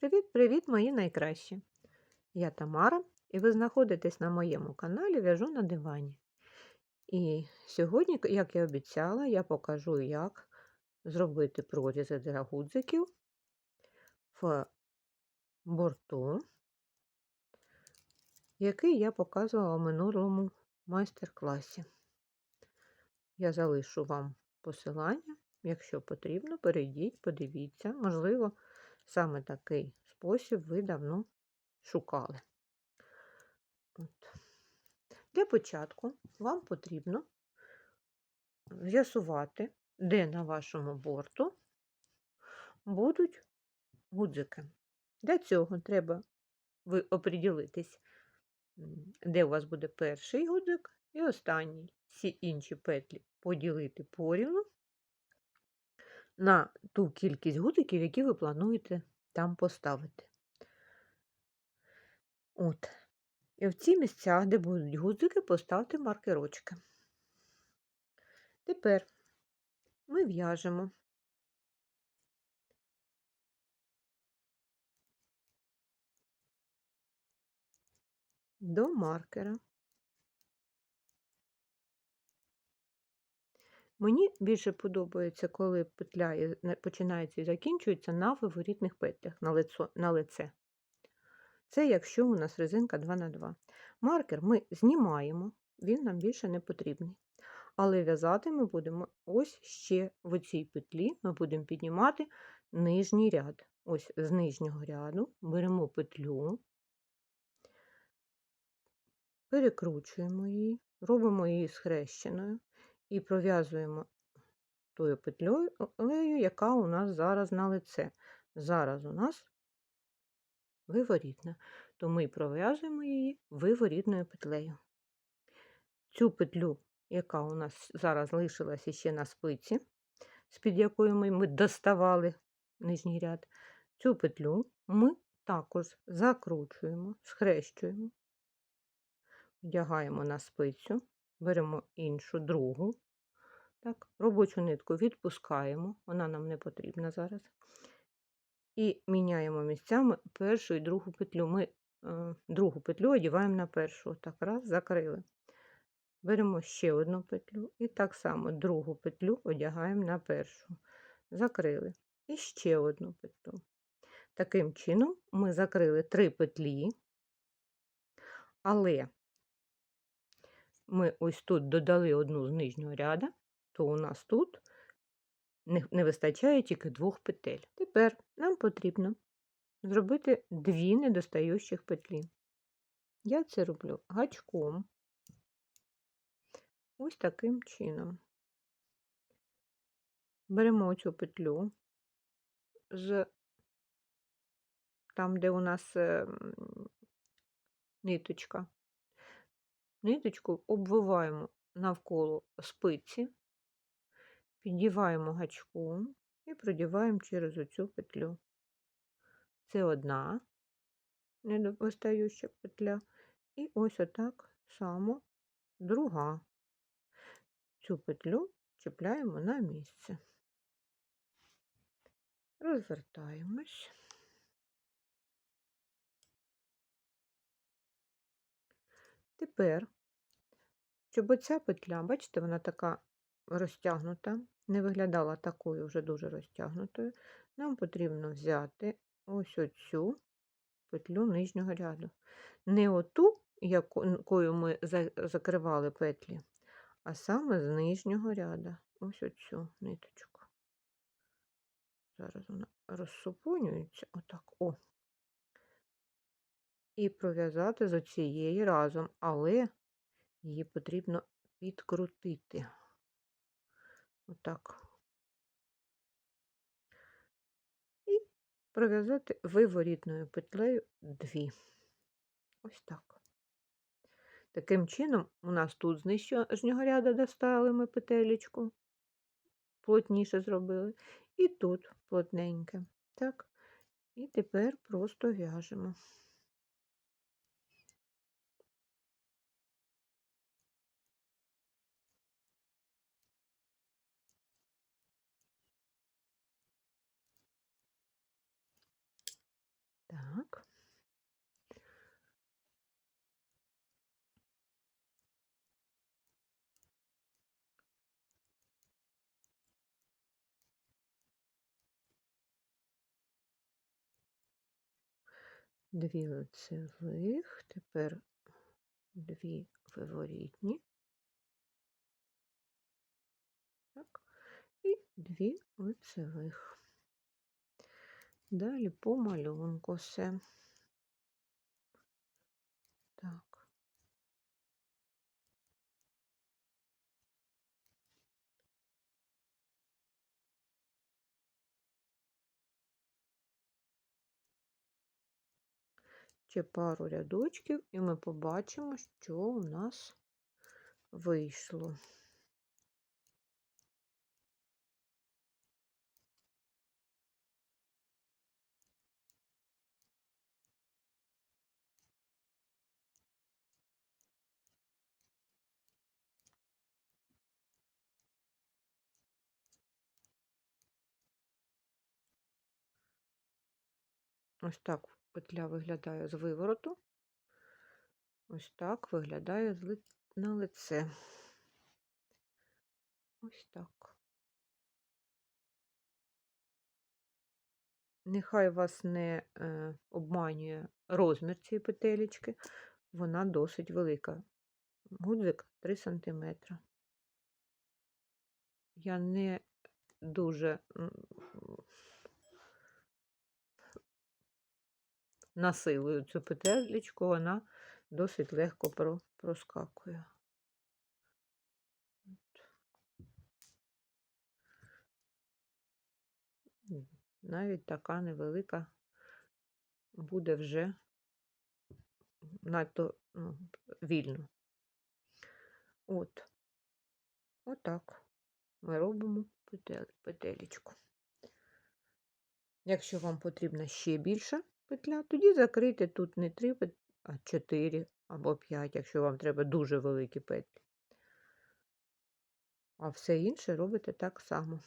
Привіт-привіт, мої найкращі! Я Тамара, і ви знаходитесь на моєму каналі В'яжу на дивані. І сьогодні, як і обіцяла, я покажу, як зробити прорізи для гудзиків в борту, який я показувала в минулому майстер-класі. Я залишу вам посилання, якщо потрібно, перейдіть, подивіться, можливо, саме такий спосіб ви давно шукали. От. Для початку вам потрібно з'ясувати, де на вашому борту будуть гудзики. Для цього треба ви оприділитись, де у вас буде перший гудзик і останній. Всі інші петлі поділити порівну на ту кількість гудзиків, які ви плануєте там поставити. От. І в ці місця, де будуть гудзики, поставте маркерочки. Тепер ми в'яжемо до маркера. Мені більше подобається, коли петля починається і закінчується на виворітних петлях на, лицо, на лице. Це якщо у нас резинка 2х2. Маркер ми знімаємо, він нам більше не потрібний. Але в'язати ми будемо ось ще в цій петлі ми будемо піднімати нижній ряд. Ось з нижнього ряду беремо петлю, перекручуємо її, робимо її схрещеною і пров'язуємо тою петлею, яка у нас зараз на лице. Зараз у нас виворітна, то ми пров'язуємо її виворітною петлею. Цю петлю, яка у нас зараз лишилася ще на спиці, з-під якої ми доставали нижній ряд, цю петлю ми також закручуємо, схрещуємо, вдягаємо на спицю, беремо іншу другу, так, робочу нитку відпускаємо, вона нам не потрібна зараз. І міняємо місцями першу і другу петлю. Ми е, другу петлю одіваємо на першу. Так, раз, закрили. Беремо ще одну петлю і так само другу петлю одягаємо на першу. Закрили. І ще одну петлю. Таким чином, ми закрили три петлі, але ми ось тут додали одну з нижнього ряда, то у нас тут не вистачає тільки двох петель. Тепер нам потрібно зробити дві недостаючих петлі. Я це роблю гачком, ось таким чином. Беремо цю петлю з там, де у нас ем, ниточка. Ниточку обвиваємо навколо спиці, піддіваємо гачком і продіваємо через оцю петлю. Це одна недостаюча петля, і ось отак само друга. Цю петлю чіпляємо на місце. Розвертаємось. Тепер, щоб оця петля, бачите, вона така розтягнута, не виглядала такою вже дуже розтягнутою, нам потрібно взяти ось оцю петлю нижнього ряду. Не оту, якою ми закривали петлі, а саме з нижнього ряду. Ось оцю ниточку. Зараз вона розсупонюється, отак, о. І пров'язати з оцієї разом, але її потрібно підкрутити. Отак. І пров'язати виворітною петлею дві. Ось так. Таким чином, у нас тут з нижнього ряду достали ми петелечку, плотніше зробили, і тут плотненьке. Так, і тепер просто в'яжемо. Дві лицевих, тепер дві виворітні. Так, і дві лицевих. Далі по малюнку все. Ще пару рядочків, і ми побачимо, що у нас вийшло. Ось так петля виглядає з вивороту. Ось так виглядає на лице. Ось так. Нехай вас не е, обманює розмір цієї петелечки, вона досить велика. Гудзик 3 см. Я не дуже насилую цю петелечку, вона досить легко проскакує. Навіть така невелика буде вже надто ну, вільно. От. Отак ми робимо петелечку. Якщо вам потрібна ще більша петля, тоді закрийте тут не 3, а 4 або 5, якщо вам треба дуже великі петлі. А все інше робите так само.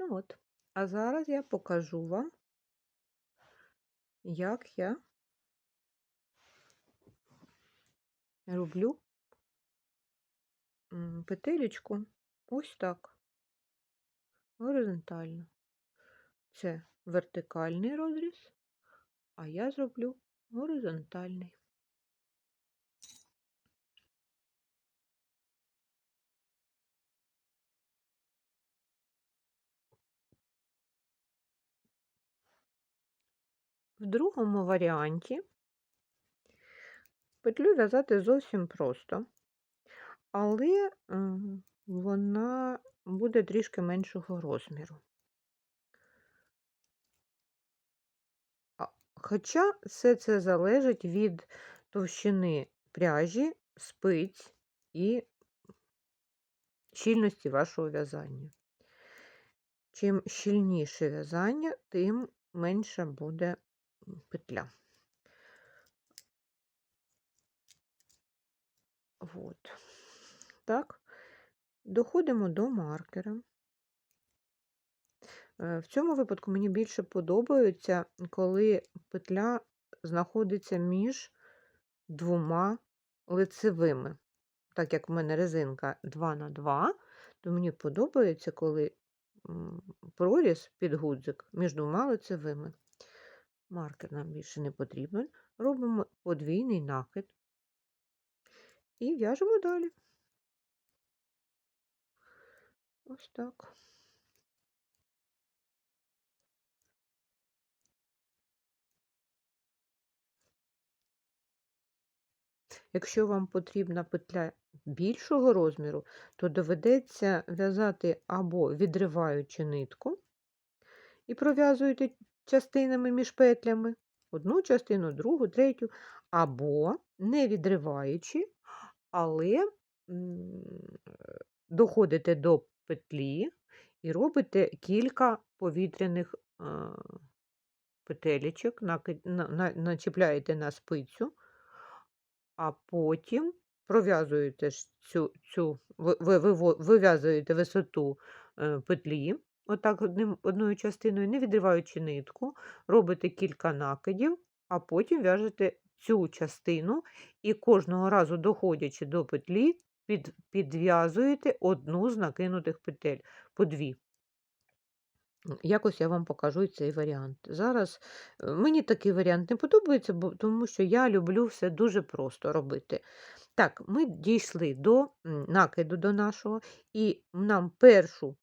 Ну от. А зараз я покажу вам, як я роблю петелечку ось так, горизонтально. Це вертикальний розріз, а я зроблю горизонтальний. В другому варіанті петлю в'язати зовсім просто, але вона буде трішки меншого розміру. Хоча все це залежить від товщини пряжі, спиць і щільності вашого в'язання. Чим щільніше в'язання, тим менша буде петля. Вот. Так, доходимо до маркера. Е, В цьому випадку мені більше подобається, коли петля знаходиться між двома лицевими. Так як в мене резинка 2 на 2, то мені подобається, коли проріз під гудзик між двома лицевими. Маркер нам більше не потрібен. Робимо подвійний накид і в'яжемо далі. Ось так. Якщо вам потрібна петля більшого розміру, то доведеться в'язати або відриваючи нитку і пров'язуєте частинами між петлями, одну частину, другу, третю, або не відриваючи, але доходите до петлі і робите кілька повітряних е, петелечок, начіпляєте на спицю а потім пров'язуєте цю, цю вив'язуєте висоту е, петлі, отак одним, одною частиною, не відриваючи нитку, робите кілька накидів, а потім в'яжете цю частину і кожного разу, доходячи до петлі, під, підв'язуєте одну з накинутих петель по дві. Якось я вам покажу цей варіант. Зараз е, мені такий варіант не подобається, бо, тому що я люблю все дуже просто робити. Так, ми дійшли до накиду до нашого, і нам першу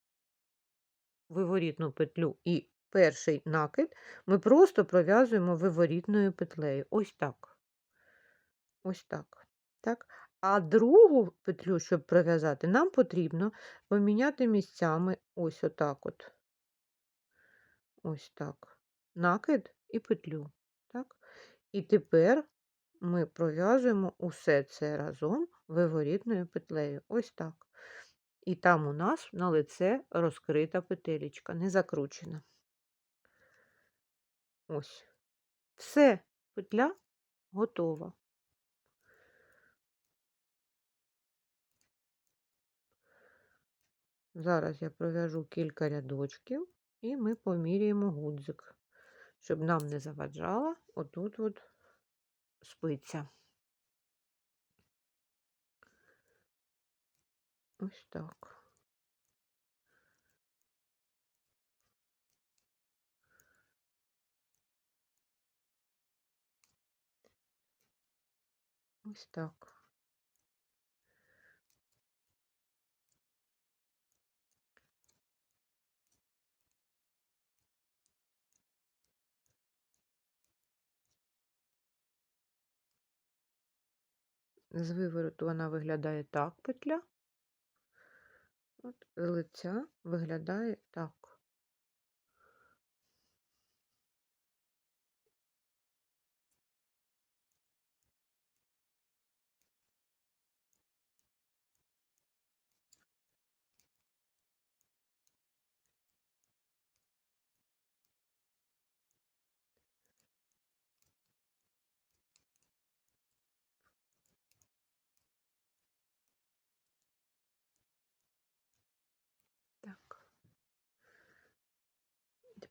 виворітну петлю і перший накид ми просто пров'язуємо виворітною петлею. Ось так. Ось так. так. А другу петлю, щоб пров'язати, нам потрібно поміняти місцями ось отак от. Ось так. Накид і петлю. Так? І тепер ми пров'язуємо усе це разом виворітною петлею. Ось так. І там у нас на лице розкрита петелечка, не закручена. Ось. Все, петля готова. Зараз я пров'яжу кілька рядочків і ми поміряємо гудзик, щоб нам не заваджала отут от спиця. Ось так. Ось так. З вивороту вона виглядає так, петля. От лиця виглядає. Так.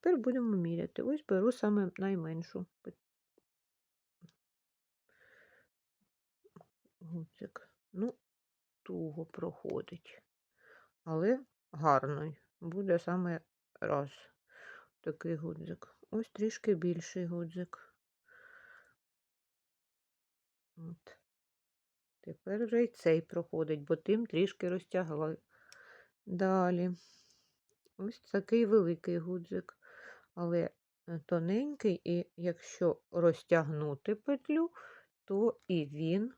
Тепер будемо міряти. Ось беру саме найменшу гудзик. Ну, туго проходить. Але гарний. Буде саме раз такий гудзик. Ось трішки більший гудзик. От. Тепер вже й цей проходить, бо тим трішки розтягла. Далі. Ось такий великий гудзик, але е, тоненький, і якщо розтягнути петлю, то і він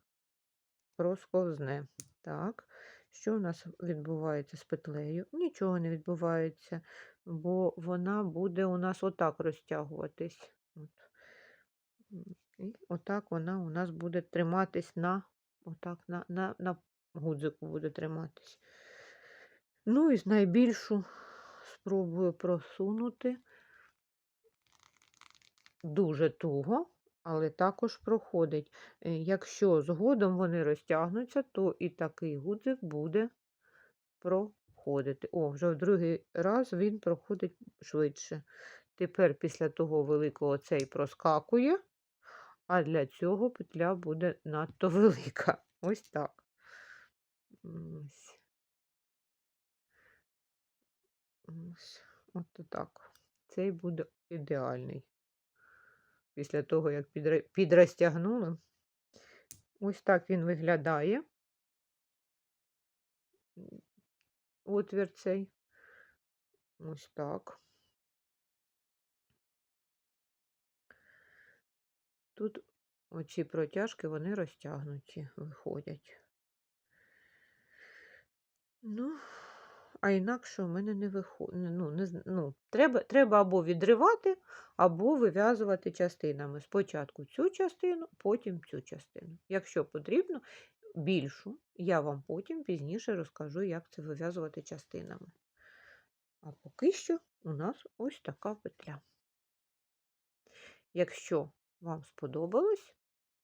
просковзне. Так, що у нас відбувається з петлею? Нічого не відбувається, бо вона буде у нас отак розтягуватись. От. І отак вона у нас буде триматись на, отак, на, на, на гудзику буде триматись. Ну і найбільшу спробую просунути дуже туго, але також проходить. Е, Якщо згодом вони розтягнуться, то і такий гудзик буде проходити. О, вже в другий раз він проходить швидше. Тепер після того великого цей проскакує, а для цього петля буде надто велика. Ось так. Ось. Ось, так. Цей буде ідеальний. Після того, як підрозтягнули. Ось так він виглядає. Отвір цей. Ось так. Тут оці протяжки, вони розтягнуті, виходять. Ну, а інакше у мене не виходить. Ну, не, ну, треба, треба або відривати, або вив'язувати частинами. Спочатку цю частину, потім цю частину. Якщо потрібно, більшу, я вам потім пізніше розкажу, як це вив'язувати частинами. А поки що у нас ось така петля. Якщо вам сподобалось,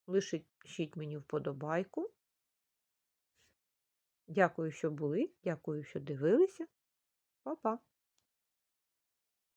лишіть мені вподобайку. Дякую, що були, дякую, що дивилися. Па-па!